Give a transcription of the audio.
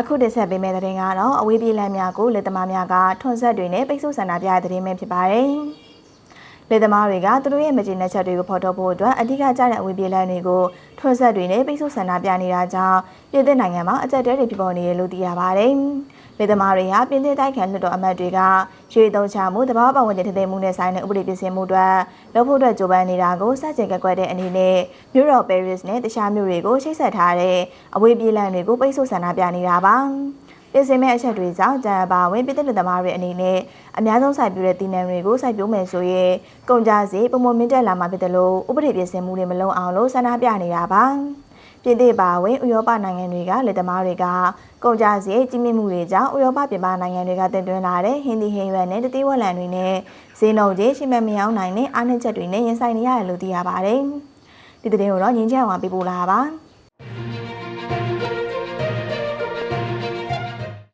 အခုတင်ဆက်ပေးမယ့်သတင်းကတော့အဝေးပြေးလမ်းများကိုလက်သမားများကထွန်ဆက်တွေနဲ့ပိတ်ဆို့ဆန္ဒပြတဲ့သတင်းပဲဖြစ်ပါတယ်။လက်သမားတွေကသူတို့ရဲ့မကျေနပ်ချက်တွေကိုဖော်ထုတ်ဖို့အတွက်အဓိကကျတဲ့အဝေးပြေးလမ်းတွေကိုထွန်ဆက်တွေနဲ့ပိတ်ဆို့ဆန္ဒပြနေတာကြောင့်ပြည်သစ်နိုင်ငံမှာအကြက်တဲတွေဖြစ်ပေါ်နေတယ်လို့သိရပါတယ်။ လက်သမားတွေဟာပြည်သစ်တိုက်ခံလွှတ်တော်အမတ်တွေကရွေသုံးချမှုတဘာပတ်ဝန်းကျင်ထိသိမ်းမှုနဲ့ဆိုင်တဲ့ဥပဒေပြင်ဆင်မှုတွေလုပ်ဖို့အတွက်ကြိုးပမ်းနေတာကိုစတင်ကက်ကွက်တဲ့အနေနဲ့မြို့တော်ပဲရစ်နဲ့တခြားမြို့တွေကိုချိတ်ဆက်ထားတဲ့အဝေးပြေးလမ်းတွေကိုပိတ်ဆို့ဆန္ဒပြနေတာပါ။ပြင်ဆင်မဲ့အချက်တွေကြောင့်တန်ပါဝင်ပြည်သက်လူသမားတွေအနေနဲ့အများဆုံးစိုက်ပျိုးတဲ့တည်နှံတွေကိုစိုက်ပျိုးမယ်ဆိုရင်ကုန်ကြစည်ပုံမမြင့်တက်လာမှာဖြစ်တယ်လို့ဥပဒေပြင်ဆင်မှုတွေမလုံအောင်လို့ဆန္ဒပြနေတာပါ။ ပြည်သေးပါဝင်ဥရောပနိုင်ငံတွေကလက်သမားတွေကကုန်ကြစည်ကြီးမြင့်မှုတွေကြောင့်ဥရောပပြည်ပနိုင်ငံတွေကတင်သွင်းလာတဲ့ဟင်းသီးဟင်းရွက်နဲ့တတိဝက်လံတွေနဲ့ဈေးနှုန်းကြီးရှိမမရောက်နိုင်တဲ့အားနည်းချက်တွေနဲ့ရင်ဆိုင်နေရတယ်လို့သိရပါတယ်။ဒီသတင်းကိုတော့ငင်းချောင်းကပြပို့လာတာပါ။